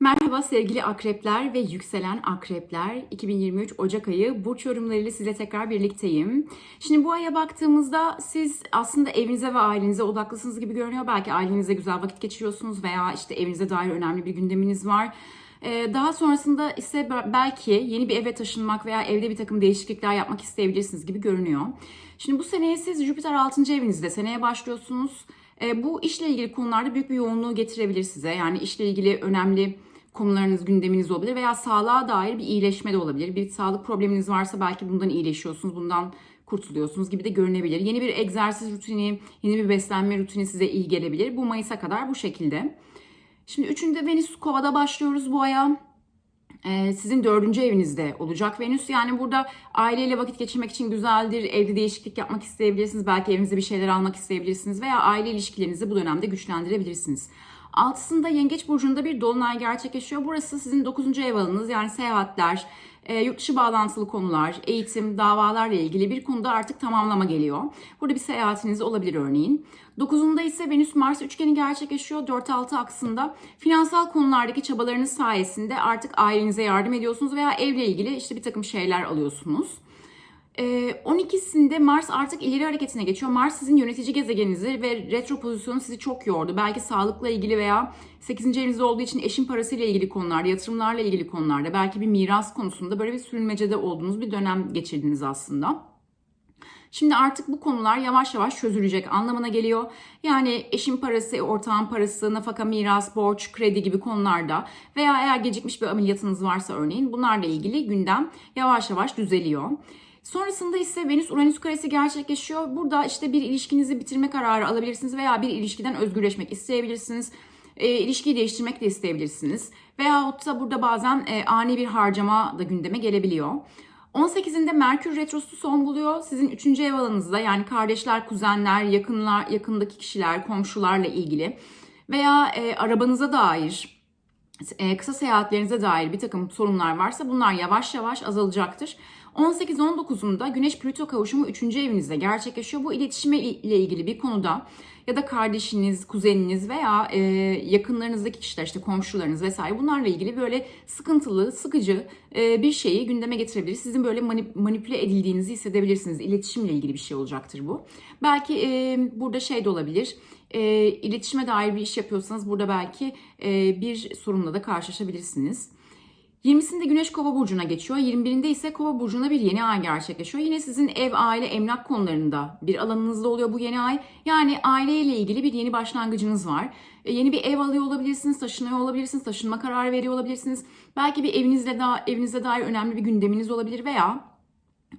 Merhaba sevgili akrepler ve yükselen akrepler. 2023 Ocak ayı burç yorumlarıyla size tekrar birlikteyim. Şimdi bu aya baktığımızda siz aslında evinize ve ailenize odaklısınız gibi görünüyor. Belki ailenizle güzel vakit geçiriyorsunuz veya işte evinize dair önemli bir gündeminiz var. Ee, Daha sonrasında ise belki yeni bir eve taşınmak veya evde bir takım değişiklikler yapmak isteyebilirsiniz gibi görünüyor. Şimdi bu seneye siz Jüpiter 6. evinizde seneye başlıyorsunuz. E, bu işle ilgili konularda büyük bir yoğunluğu getirebilir size. Yani işle ilgili önemli konularınız, gündeminiz olabilir veya sağlığa dair bir iyileşme de olabilir. Bir sağlık probleminiz varsa belki bundan iyileşiyorsunuz, bundan kurtuluyorsunuz gibi de görünebilir. Yeni bir egzersiz rutini, yeni bir beslenme rutini size iyi gelebilir. Bu Mayıs'a kadar bu şekilde. Şimdi üçünde Venüs Kova'da başlıyoruz bu aya. Ee, sizin dördüncü evinizde olacak Venüs. Yani burada aileyle vakit geçirmek için güzeldir. Evde değişiklik yapmak isteyebilirsiniz. Belki evinize bir şeyler almak isteyebilirsiniz. Veya aile ilişkilerinizi bu dönemde güçlendirebilirsiniz. Altısında Yengeç Burcu'nda bir dolunay gerçekleşiyor. Burası sizin 9. ev alanınız. Yani seyahatler, e, yurt dışı bağlantılı konular, eğitim, davalarla ilgili bir konuda artık tamamlama geliyor. Burada bir seyahatiniz olabilir örneğin. 9'unda ise Venüs-Mars üçgeni gerçekleşiyor. 4-6 aksında finansal konulardaki çabalarınız sayesinde artık ailenize yardım ediyorsunuz veya evle ilgili işte bir takım şeyler alıyorsunuz. Ee, 12'sinde Mars artık ileri hareketine geçiyor. Mars sizin yönetici gezegeninizi ve retro pozisyonu sizi çok yordu. Belki sağlıkla ilgili veya 8. evinizde olduğu için eşin parasıyla ilgili konularda, yatırımlarla ilgili konularda, belki bir miras konusunda böyle bir sürünmecede olduğunuz bir dönem geçirdiniz aslında. Şimdi artık bu konular yavaş yavaş çözülecek anlamına geliyor. Yani eşin parası, ortağın parası, nafaka, miras, borç, kredi gibi konularda veya eğer gecikmiş bir ameliyatınız varsa örneğin bunlarla ilgili gündem yavaş yavaş düzeliyor. Sonrasında ise Venüs Uranüs karesi gerçekleşiyor. Burada işte bir ilişkinizi bitirme kararı alabilirsiniz veya bir ilişkiden özgürleşmek isteyebilirsiniz. E, ilişkiyi değiştirmek de isteyebilirsiniz. Veyahut da burada bazen e, ani bir harcama da gündeme gelebiliyor. 18'inde Merkür Retrosu son buluyor. Sizin 3. ev alanınızda yani kardeşler, kuzenler, yakınlar, yakındaki kişiler, komşularla ilgili veya e, arabanıza dair, e, kısa seyahatlerinize dair bir takım sorunlar varsa bunlar yavaş yavaş azalacaktır. 18-19'unda Güneş Plüto kavuşumu 3. evinizde gerçekleşiyor. Bu iletişime ile ilgili bir konuda ya da kardeşiniz, kuzeniniz veya e, yakınlarınızdaki kişiler işte komşularınız vesaire bunlarla ilgili böyle sıkıntılı, sıkıcı e, bir şeyi gündeme getirebilir. Sizin böyle manip, manipüle edildiğinizi hissedebilirsiniz. İletişimle ilgili bir şey olacaktır bu. Belki e, burada şey de olabilir. E, iletişime dair bir iş yapıyorsanız burada belki e, bir sorunla da karşılaşabilirsiniz. 20'sinde Güneş Kova burcuna geçiyor. 21'inde ise Kova burcuna bir yeni ay gerçekleşiyor. Yine sizin ev, aile, emlak konularında bir alanınızda oluyor bu yeni ay. Yani aileyle ilgili bir yeni başlangıcınız var. E, yeni bir ev alıyor olabilirsiniz, taşınıyor olabilirsiniz, taşınma kararı veriyor olabilirsiniz. Belki bir evinizle da evinizde dair önemli bir gündeminiz olabilir veya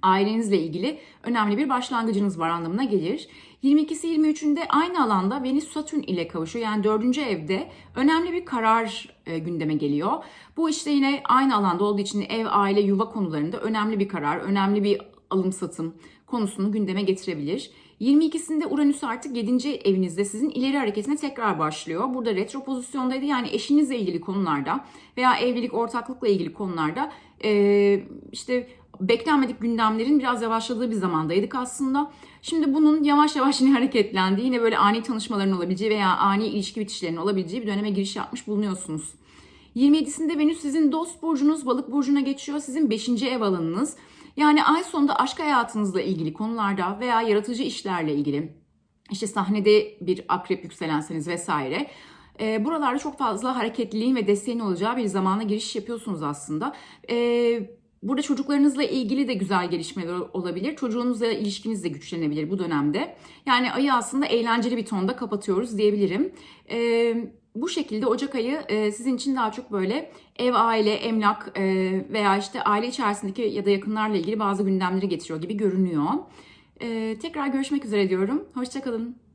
ailenizle ilgili önemli bir başlangıcınız var anlamına gelir. 22'si 23'ünde aynı alanda Venüs Satürn ile kavuşuyor. Yani dördüncü evde önemli bir karar e, gündeme geliyor. Bu işte yine aynı alanda olduğu için ev, aile, yuva konularında önemli bir karar, önemli bir alım satım konusunu gündeme getirebilir. 22'sinde Uranüs artık 7. evinizde sizin ileri hareketine tekrar başlıyor. Burada retro pozisyondaydı. Yani eşinizle ilgili konularda veya evlilik, ortaklıkla ilgili konularda e, işte beklenmedik gündemlerin biraz yavaşladığı bir zamandaydık aslında. Şimdi bunun yavaş yavaş yine hareketlendiği, yine böyle ani tanışmaların olabileceği veya ani ilişki bitişlerinin olabileceği bir döneme giriş yapmış bulunuyorsunuz. 27'sinde Venüs sizin dost burcunuz, balık burcuna geçiyor. Sizin 5. ev alanınız. Yani ay sonunda aşk hayatınızla ilgili konularda veya yaratıcı işlerle ilgili işte sahnede bir akrep yükselenseniz vesaire e, buralarda çok fazla hareketliliğin ve desteğin olacağı bir zamana giriş yapıyorsunuz aslında. E, Burada çocuklarınızla ilgili de güzel gelişmeler olabilir. Çocuğunuzla ilişkiniz de güçlenebilir bu dönemde. Yani ayı aslında eğlenceli bir tonda kapatıyoruz diyebilirim. Ee, bu şekilde Ocak ayı e, sizin için daha çok böyle ev, aile, emlak e, veya işte aile içerisindeki ya da yakınlarla ilgili bazı gündemleri getiriyor gibi görünüyor. E, tekrar görüşmek üzere diyorum. Hoşçakalın.